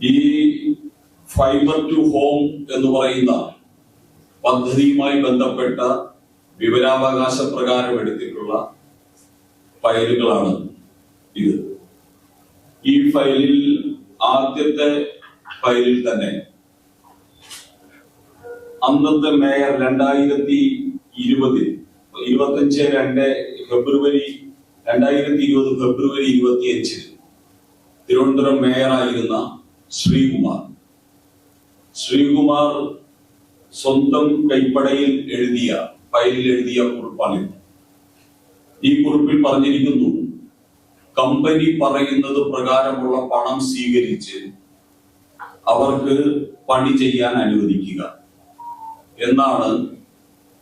ഈ fibre to home എന്ന് പറയുന്ന പദ്ധതിയുമായി ബന്ധപ്പെട്ട വിവരാവകാശ പ്രകാരം എടുത്തിട്ടുള്ള ഫയലുകളാണ് ഇത്. ഈ ഫയലിൽ ആദ്യത്തെ ഫയലിൽ തന്നെ അന്നത്തെ മേയർ രണ്ടായിരത്തി ഇരുപതിൽ ഇരുപത്തഞ്ച് രണ്ട് ഫെബ്രുവരി രണ്ടായിരത്തി ഇരുപത് ഫെബ്രുവരി ഇരുപത്തിയഞ്ചിൽ തിരുവനന്തപുരം മേയറായിരുന്ന ശ്രീകുമാർ. ശ്രീകുമാർ സ്വന്തം കൈപ്പടയിൽ എഴുതിയ ഫയലിൽ എഴുതിയ കുറിപ്പാണിത്. ഈ കുറിപ്പിൽ പറഞ്ഞിരിക്കുന്നു കമ്പനി പറയുന്നത് പ്രകാരമുള്ള പണം സ്വീകരിച്ച് അവർക്ക് പണി ചെയ്യാൻ അനുവദിക്കുക. എന്നാണ്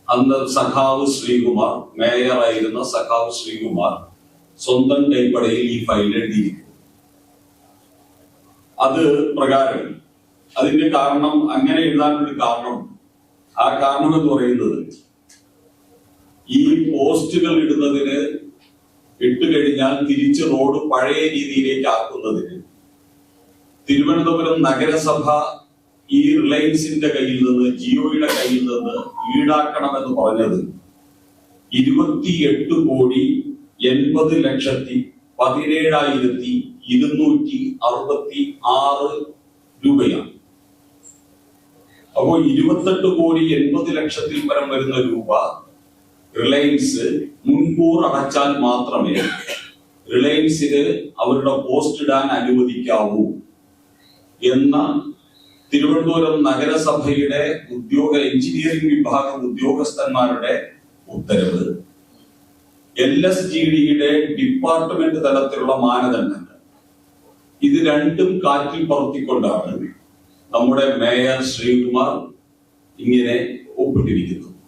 അന്ന് സഖാവ് ശ്രീകുമാർ മേയറായിരുന്ന സഖാവ് ശ്രീകുമാർ സ്വന്തം കൈപ്പടയിൽ ഈ ഫയൽ എഴുതിയിരിക്കുന്നു അത് പ്രകാരം. അതിന്റെ കാരണം അങ്ങനെ എഴുതാനൊരു കാരണം. ആ കാരണം എന്ന് പറയുന്നത് ഈ പോസ്റ്റുകൾ ഇടുന്നതിന് ഇട്ട് കഴിഞ്ഞാൽ തിരിച്ച് റോഡ് പഴയ രീതിയിലേക്ക് ആക്കുന്നതിന്. തിരുവനന്തപുരം നഗരസഭ ഈ റിലയൻസിന്റെ കയ്യിൽ നിന്ന് ജിയോയുടെ കയ്യിൽ നിന്ന് ഈടാക്കണമെന്ന് പറഞ്ഞത് ഇരുപത്തിയെട്ട് കോടി എൺപത് ലക്ഷത്തി പതിനേഴായിരത്തി ഇരുന്നൂറ്റി അറുപത്തി ആറ് രൂപയാണ്. അപ്പോ ഇരുപത്തെട്ട് കോടി എൺപത് ലക്ഷത്തിൽ പരം വരുന്ന രൂപ റിലയൻസ് മുൻകൂർ അടച്ചാൽ മാത്രമേ റിലയൻസിന് അവരുടെ പോസ്റ്റ് ഇടാൻ അനുവദിക്കാവൂ എന്ന തിരുവനന്തപുരം നഗരസഭയുടെ ഉദ്യോഗ എഞ്ചിനീയറിംഗ് വിഭാഗം ഉദ്യോഗസ്ഥന്മാരുടെ ഉത്തരവ്. എൽ എസ് ജി ഡിയുടെ ഡിപ്പാർട്ട്മെന്റ് തലത്തിലുള്ള മാനദണ്ഡങ്ങൾ. ഇത് രണ്ടും കാറ്റിൽ പറത്തിക്കൊണ്ടാണ് നമ്മുടെ മേയർ ശ്രീകുമാർ ഇങ്ങനെ ഒപ്പിട്ടിരിക്കുന്നത്.